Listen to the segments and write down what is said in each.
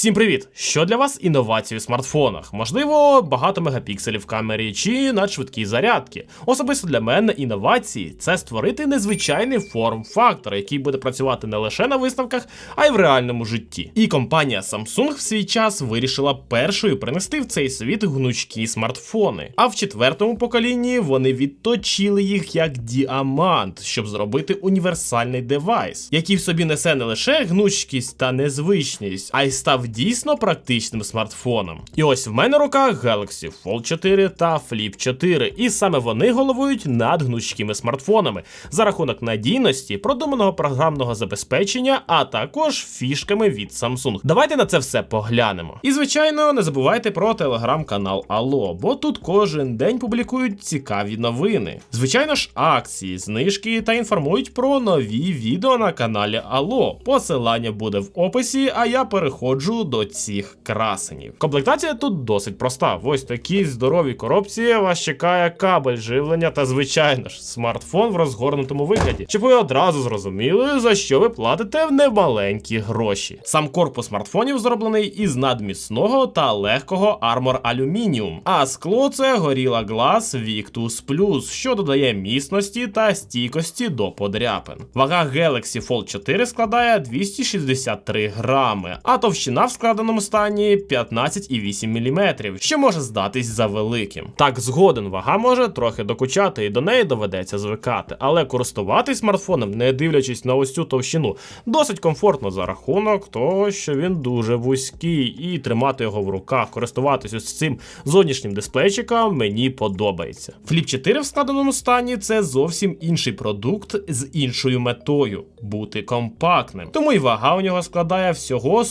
Всім привіт! Що для вас інновації в смартфонах? Можливо, багато мегапікселів в камері чи надшвидкі зарядки. Особисто для мене інновації це створити незвичайний форм-фактор, який буде працювати не лише на виставках, а й в реальному житті. І компанія Samsung в свій час вирішила першою принести в цей світ гнучкі смартфони. А в четвертому поколінні вони відточили їх як діамант, щоб зробити універсальний девайс, який в собі несе не лише гнучкість та незвичність, а й став дійсно практичним смартфоном. І ось в мене руках Galaxy Fold 4 та Flip 4, і саме вони головують над гнучкими смартфонами за рахунок надійності, продуманого програмного забезпечення, а також фішками від Samsung. Давайте на це все поглянемо. І звичайно, не забувайте про телеграм-канал Алло, бо тут кожен день публікують цікаві новини. Звичайно ж, акції, знижки та інформують про нові відео на каналі Алло. Посилання буде в описі, а я переходжу до цих красенів. Комплектація тут досить проста. Ось такій здоровій коробці вас чекає кабель живлення та, звичайно ж, смартфон в розгорнутому вигляді, щоб ви одразу зрозуміли, за що ви платите в немаленькі гроші. Сам корпус смартфонів зроблений із надміцного та легкого армор алюмініум, а скло це Gorilla Glass Victus Plus, що додає міцності та стійкості до подряпин. Вага Galaxy Fold 4 складає 263 грами, а товщина в складеному стані 15,8 мм, що може здатись за великим. Так, згоден вага може трохи докучати, і до неї доведеться звикати, але користуватись смартфоном, не дивлячись на ось цю товщину, досить комфортно за рахунок того, що він дуже вузький, і тримати його в руках, користуватись ось цим зовнішнім дисплейчиком мені подобається. Flip 4 в складеному стані це зовсім інший продукт з іншою метою бути компактним. Тому і вага у нього складає всього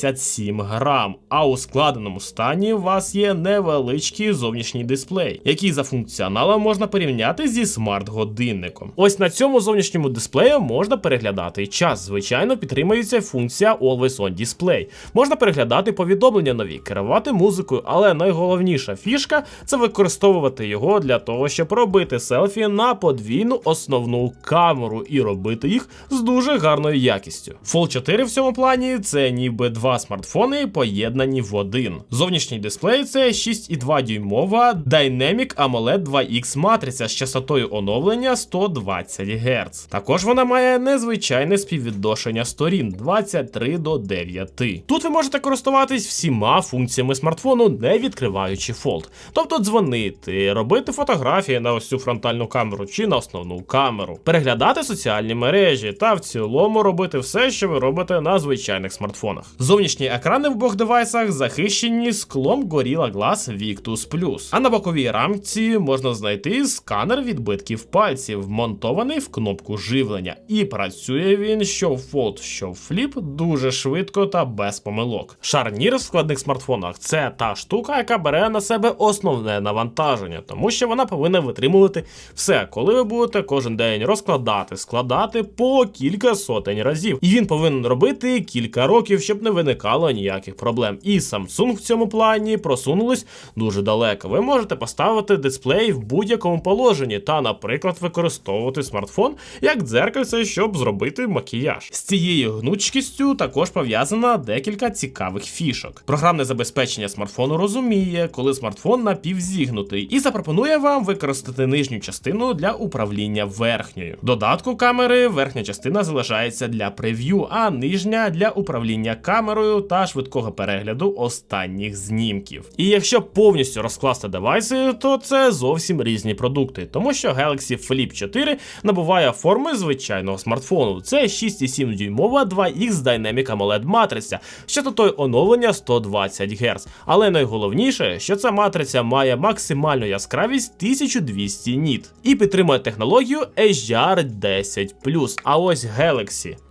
187 грам. А у складеному стані у вас є невеличкий зовнішній дисплей, який за функціоналом можна порівняти зі смарт-годинником. Ось на цьому зовнішньому дисплею можна переглядати час. Звичайно, підтримується функція Always On Display. Можна переглядати повідомлення нові, керувати музикою, але найголовніша фішка це використовувати його для того, щоб робити селфі на подвійну основну камеру і робити їх з дуже гарною якістю. Fold 4 в цьому плані це ніби два смартфони поєднані в один. Зовнішній дисплей це 6,2 дюймова Dynamic AMOLED 2X матриця з частотою оновлення 120 Гц. Також вона має незвичайне співвідношення сторін 23 до 9. Тут ви можете користуватись всіма функціями смартфону, не відкриваючи Fold. Тобто дзвонити, робити фотографії на ось цю фронтальну камеру чи на основну камеру, переглядати соціальні мережі та в цілому робити все, що ви робите на звичайних смартфонах. Зовнішні екрани в обох девайсах захищені склом Gorilla Glass Victus Plus. А на боковій рамці можна знайти сканер відбитків пальців, вмонтований в кнопку живлення. І працює він що в Fold, що в Flip дуже швидко та без помилок. Шарнір в складних смартфонах це та штука, яка бере на себе основне навантаження, тому що вона повинна витримувати все, коли ви будете кожен день розкладати, складати по кілька сотень разів. І він повинен робити кілька років, щоб не виникало ніяких проблем. І Samsung в цьому плані просунулись дуже далеко. Ви можете поставити дисплей в будь-якому положенні та, наприклад, використовувати смартфон як дзеркальце, щоб зробити макіяж. З цією гнучкістю також пов'язана декілька цікавих фішок. Програмне забезпечення смартфону розуміє, коли смартфон напівзігнутий, і запропонує вам використати нижню частину для управління верхньою. Додатку камери верхня частина залишається для прев'ю, а нижня для управління камерою та швидкого перегляду останніх знімків. І якщо повністю розкласти девайси, то це зовсім різні продукти, тому що Galaxy Flip 4 набуває форми звичайного смартфону. Це 6,7 дюймова 2X Dynamic AMOLED матриця з частотою оновлення 120 Гц. Але найголовніше, що ця матриця має максимальну яскравість 1200 ніт і підтримує технологію HDR10+. А ось Galaxy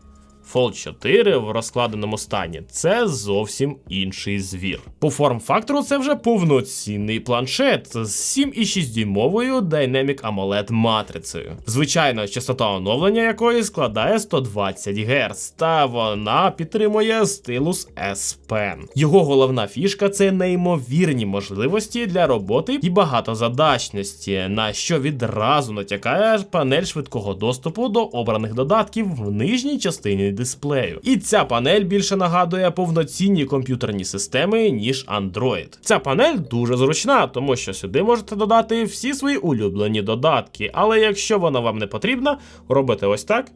Fold 4 в розкладеному стані це зовсім інший звір. По форм-фактору це вже повноцінний планшет з 7,6 дюймовою Dynamic AMOLED матрицею. Звичайно, частота оновлення якої складає 120 Гц, та вона підтримує стилус S Pen. Його головна фішка це неймовірні можливості для роботи і багатозадачності, на що відразу натякає панель швидкого доступу до обраних додатків в нижній частині дисплею. І ця панель більше нагадує повноцінні комп'ютерні системи, ніж Android. Ця панель дуже зручна, тому що сюди можете додати всі свої улюблені додатки. Але якщо вона вам не потрібна, робите ось так.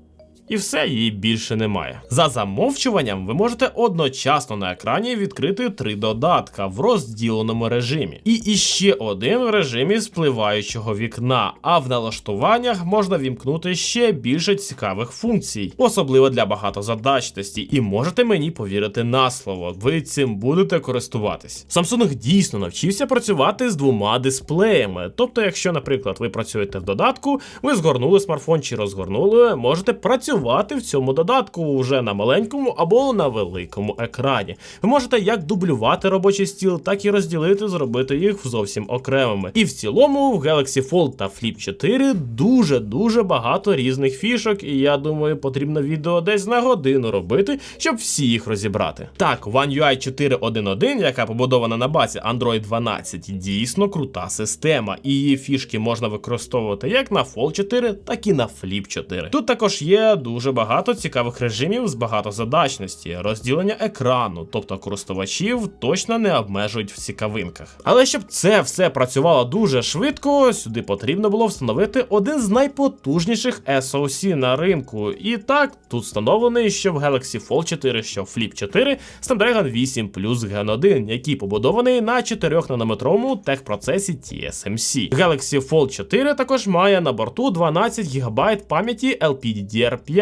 І все, її більше немає. За замовчуванням, ви можете одночасно на екрані відкрити три додатка в розділеному режимі. І іще один в режимі спливаючого вікна. А в налаштуваннях можна вімкнути ще більше цікавих функцій, особливо для багатозадачності. І можете мені повірити на слово, ви цим будете користуватись. Samsung дійсно навчився працювати з двома дисплеями. Тобто, якщо, наприклад, ви працюєте в додатку, ви згорнули смартфон чи розгорнули, можете працювати в цьому додатку вже на маленькому або на великому екрані. Ви можете як дублювати робочий стіл, так і розділити, зробити їх зовсім окремими. І в цілому в Galaxy Fold та Flip 4 дуже дуже багато різних фішок, і я думаю, потрібно відео десь на годину робити, щоб всі їх розібрати. Так, One UI 4.1.1, яка побудована на базі Android 12, дійсно крута система, і її фішки можна використовувати як на Fold 4, так і на Flip 4. Тут також є дуже багато цікавих режимів з багатозадачності, розділення екрану, тобто користувачів точно не обмежують в цікавинках. Але щоб це все працювало дуже швидко, сюди потрібно було встановити один з найпотужніших SoC на ринку. І так, тут встановлений що в Galaxy Fold 4, що в Flip 4 Snapdragon 8 Plus Gen 1, який побудований на 4-нанометровому техпроцесі TSMC. Galaxy Fold 4 також має на борту 12 ГБ пам'яті LPDDR5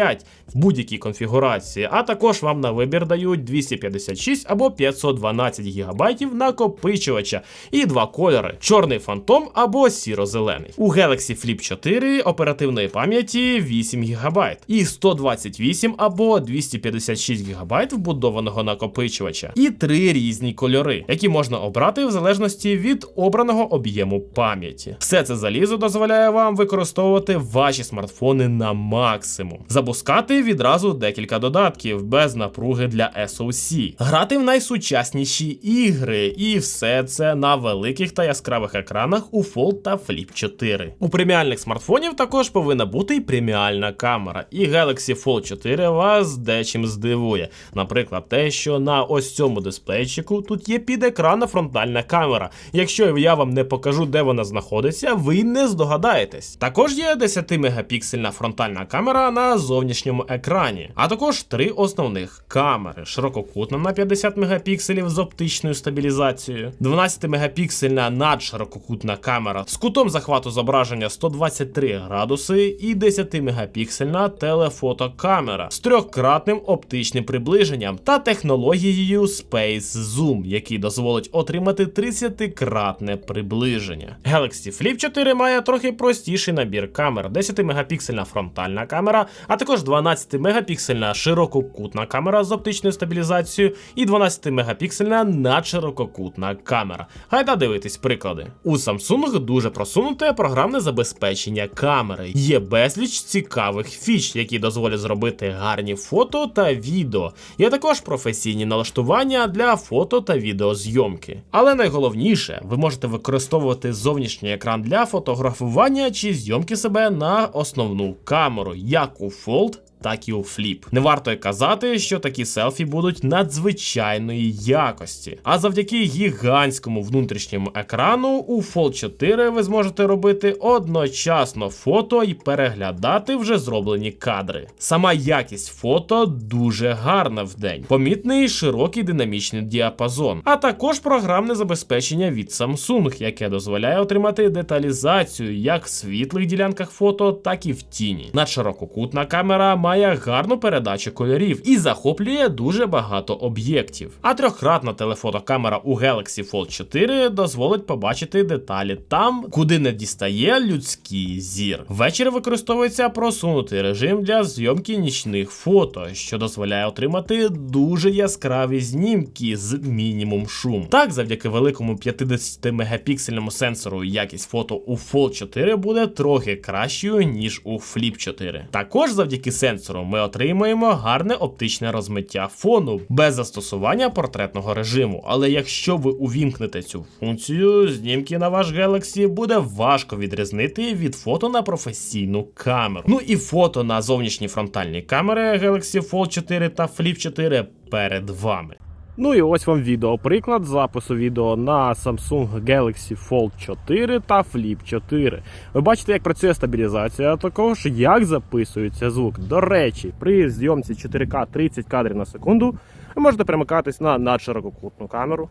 в будь-якій конфігурації, а також вам на вибір дають 256 або 512 ГБ накопичувача. І два кольори: чорний фантом або сіро-зелений. У Galaxy Flip 4 оперативної пам'яті 8 ГБ і 128 або 256 ГБ вбудованого накопичувача, і три різні кольори, які можна обрати в залежності від обраного об'єму пам'яті. Все це залізо дозволяє вам використовувати ваші смартфони на максимум, запускати відразу декілька додатків без напруги для SoC, грати в найсучасніші ігри, і все це на великих та яскравих екранах у Fold та Flip 4. У преміальних смартфонів також повинна бути і преміальна камера, і Galaxy Fold 4 вас дечим здивує. Наприклад, те, що на ось цьому дисплейчику тут є підекранна фронтальна камера. Якщо я вам не покажу, де вона знаходиться, ви не здогадаєтесь. Також є 10-мегапіксельна фронтальна камера на зовнішньому екрані, а також три основних камери: ширококутна на 50 мегапікселів з оптичною стабілізацією, 12-мегапіксельна надширококутна камера з кутом захвату зображення 123 градуси і 10-мегапіксельна телефотокамера з трьохкратним оптичним приближенням та технологією Space Zoom, який дозволить отримати 30-кратне приближення. Galaxy Flip 4 має трохи простіший набір камер: 10-мегапіксельна фронтальна камера, а також 12-мегапіксельна ширококутна камера з оптичною стабілізацією і 12-мегапіксельна надширококутна камера. Гайда дивитись приклади. У Samsung дуже просунуте програмне забезпечення камери. Є безліч цікавих фіч, які дозволять зробити гарні фото та відео. Є також професійні налаштування для фото та відеозйомки. Але найголовніше, ви можете використовувати зовнішній екран для фотографування чи зйомки себе на основну камеру, як у Fold, так і у фліп. Не варто й казати, що такі селфі будуть надзвичайної якості. А завдяки гігантському внутрішньому екрану у Fold 4 ви зможете робити одночасно фото і переглядати вже зроблені кадри. Сама якість фото дуже гарна в день, помітний широкий динамічний діапазон, а також програмне забезпечення від Samsung, яке дозволяє отримати деталізацію як в світлих ділянках фото, так і в тіні. Надширококутна камера має гарну передачу кольорів і захоплює дуже багато об'єктів. А трьохкратна телефотокамера у Galaxy Fold 4 дозволить побачити деталі там, куди не дістає людський зір. Ввечері використовується просунутий режим для зйомки нічних фото, що дозволяє отримати дуже яскраві знімки з мінімум шуму. Так, завдяки великому 50 мегапіксельному сенсору якість фото у Fold 4 буде трохи кращою, ніж у Flip 4. Також завдяки сенсору сенсору ми отримаємо гарне оптичне розмиття фону без застосування портретного режиму. Але якщо ви увімкнете цю функцію, знімки на ваш Galaxy буде важко відрізнити від фото на професійну камеру. Ну і фото на зовнішні фронтальні камери Galaxy Fold 4 та Flip 4 перед вами. Ну і ось вам відео приклад запису відео на Samsung Galaxy Fold 4 та Flip 4. Ви бачите, як працює стабілізація, а також як записується звук. До речі, при зйомці 4К 30 кадрів на секунду ви можете перемикатись на надширококутну камеру.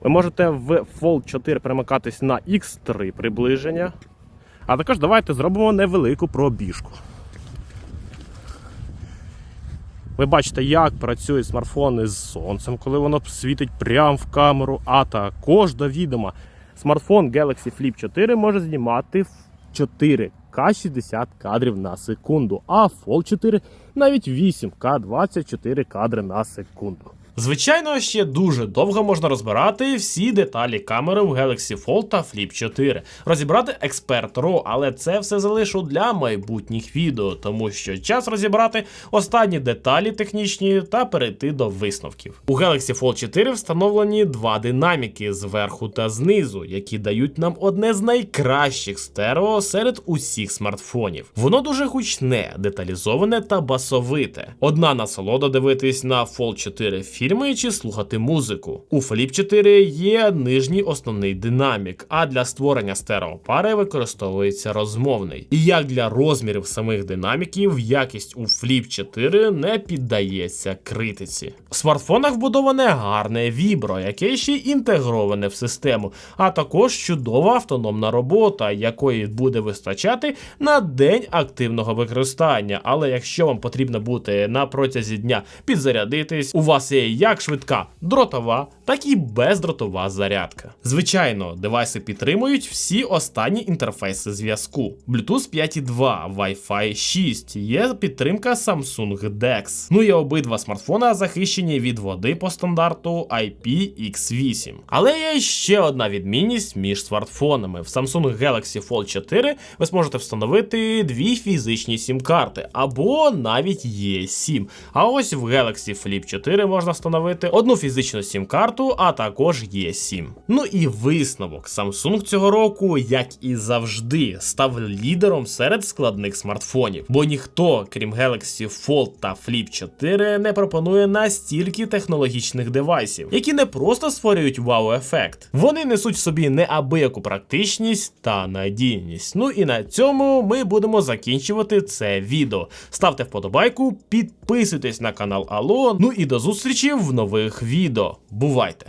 Ви можете в Fold 4 перемикатись на X3 приближення. А також давайте зробимо невелику пробіжку. Ви бачите, як працюють смартфони з сонцем, коли воно світить прямо в камеру. А також до відома, смартфон Galaxy Flip 4 може знімати в 4К 60 кадрів на секунду, а Fold 4 навіть 8К 24 кадри на секунду. Звичайно, ще дуже довго можна розбирати всі деталі камери в Galaxy Fold та Flip 4, розібрати Expert RAW, але це все залишу для майбутніх відео, тому що час розібрати останні деталі технічні та перейти до висновків. У Galaxy Fold 4 встановлені два динаміки зверху та знизу, які дають нам одне з найкращих стерео серед усіх смартфонів. Воно дуже гучне, деталізоване та басовите. Одна насолода дивитись на Fold 4 фільми чи слухати музику. У Flip 4 є нижній основний динамік, а для створення стереопари використовується розмовний. І як для розмірів самих динаміків, якість у Flip 4 не піддається критиці. В смартфонах вбудоване гарне вібро, яке ще інтегроване в систему, а також чудова автономна робота, якої буде вистачати на день активного використання. Але якщо вам потрібно бути на протязі дня підзарядитись, у вас є як швидка дротова, так і бездротова зарядка. Звичайно, девайси підтримують всі останні інтерфейси зв'язку: Bluetooth 5.2, Wi-Fi 6, є підтримка Samsung DeX. Ну і обидва смартфона захищені від води по стандарту IPX8. Але є ще одна відмінність між смартфонами. В Samsung Galaxy Fold 4 ви зможете встановити дві фізичні сім-карти або навіть є 7 А ось в Galaxy Flip 4 можна встановити одну фізичну сім-карту, а також є 7 Ну і висновок. Samsung цього року, як і завжди, став лідером серед складних смартфонів, бо ніхто, крім Galaxy Fold та Flip 4, не пропонує настільки технологічних девайсів, які не просто створюють вау-ефект. Вони несуть в собі неабияку практичність та надійність. Ну і на цьому ми будемо закінчувати це відео. Ставте вподобайку, підписуйтесь на канал Алло. Ну і до зустрічі в нових відео. Бувайте!